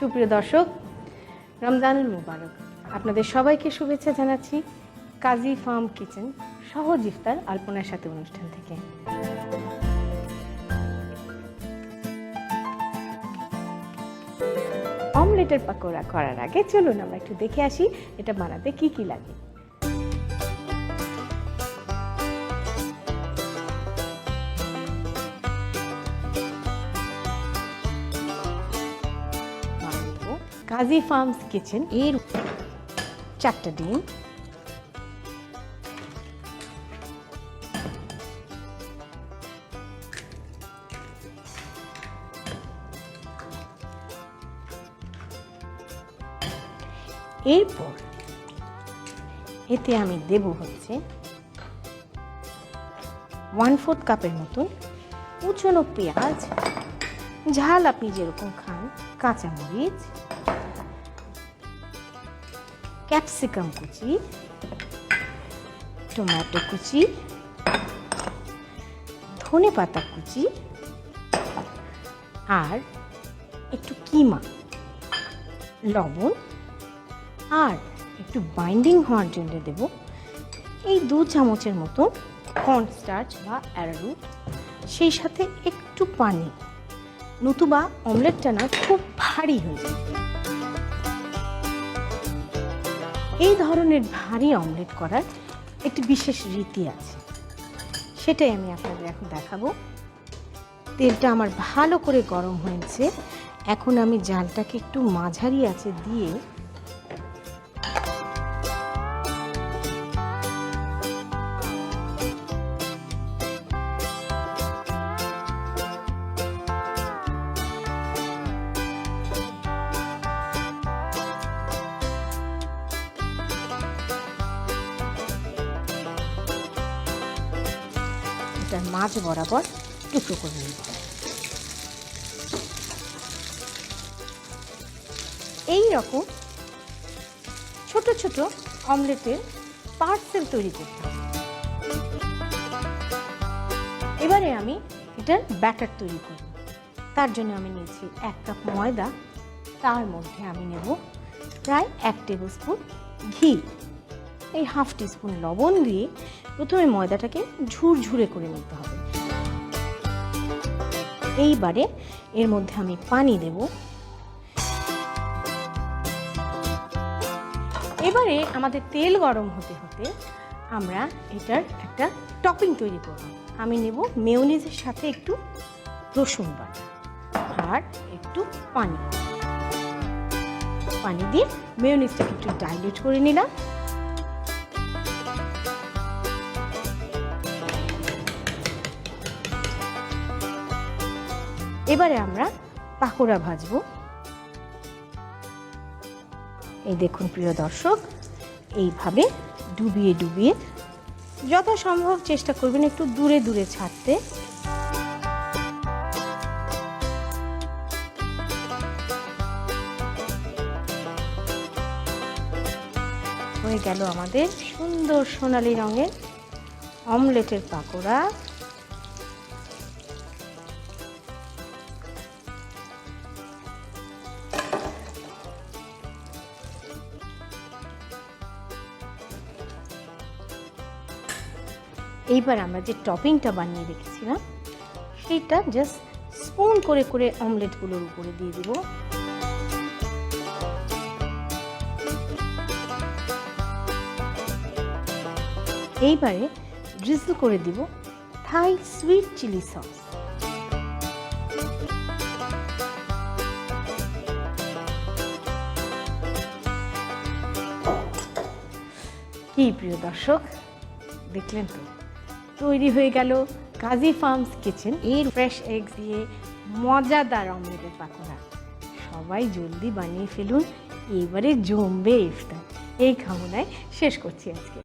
সুপ্রিয় দর্শক, রমজানুল মুবারক। আপনাদের সবাইকে শুভেচ্ছা জানাচ্ছি কাজী ফার্ম কিচেন সহজ ইফতার আলপনার সাথে অনুষ্ঠান থেকে। অমলেটের পাকোড়া করার আগে চলুন আমরা একটু দেখে আসি, এটা বানাতে কি কি লাগে। কাজী ফার্মস কিচেন এর চারটা ডিম এরপর এতে আমি দেব হচ্ছে ওয়ান ফোর্থ কাপের মতন কুচনো পেঁয়াজ ঝাল আপনি যেরকম খান কাঁচামরিচ ক্যাপসিকাম কুচি, টমেটো কুচি ধনে পাতা কুচি আর একটু কিমা, লবণ আর একটু বাইন্ডিং হওয়ার জন্য দেব এই দু চামচের মতো কর্নস্টার্চ বা অ্যারারুট সেই সাথে একটু পানি। নতুবা অমলেটটা না খুব ভারী হয়ে যায়। এই ধরনের ভারী অমলেট করার একটি বিশেষ রীতি আছে। সেটাই আমি আপনাদের এখন দেখাবো। তেলটা আমার ভালো করে গরম হয়েছে। এখন আমি জালটাকে একটু মাঝারি আছে দিয়ে এটার মাঝ বরাবর টুকরো করে নেব। এই রকম ছোট ছোট অমলেটের পার্সেল তৈরি করতে হবে। এবারে আমি এটার ব্যাটার তৈরি করব। তার জন্য আমি নিয়েছি এক কাপ ময়দা। তার মধ্যে আমি নেব প্রায় এক টেবিল স্পুন ঘি। এই হাফ টিস্পুন লবণ দিয়ে প্রথমে ময়দাটাকে ঝুরঝুরে করে নিতে হবে। এইবারে এর মধ্যে আমি পানি দেব। এবারে আমাদের তেল গরম হতে হতে আমরা এটার একটা টপিং তৈরি করব। আমি নেব মেয়নিজের সাথে একটু রসুন বাটা আর একটু পানি। পানি দিয়ে মেয়োনিজটাকে একটু ডাইলুট করে নিলাম। এবারে আমরা পাকোড়া ভাজবো। এই দেখুন, প্রিয় দর্শক, এইভাবে ডুবিয়ে ডুবিয়ে যথাসম্ভব চেষ্টা করবেন একটু দূরে দূরে ছাড়তে। হয়ে গেল আমাদের সুন্দর সোনালি রঙের অমলেটের পাকোড়া। এইবার আমরা যে টপিংটা বানিয়ে রেখেছিলাম, সেইটা জাস্ট স্পুন করে করে অমলেটগুলোর উপরে দিয়ে দিব। এইবারে ড্রিজল করে দিব থাই সুইট চিলি সস কি প্রিয় দর্শক, দেখলেন তো? তৈরি হয়ে গেল কাজী ফার্মস কিচেন। এর ফ্রেশ এগ দিয়ে মজাদার অমলেটের পাকোড়া। সবাই জলদি বানিয়ে ফেলুন, এবারে জমবে ইফতার। এই কামনায় শেষ করছি আজকে।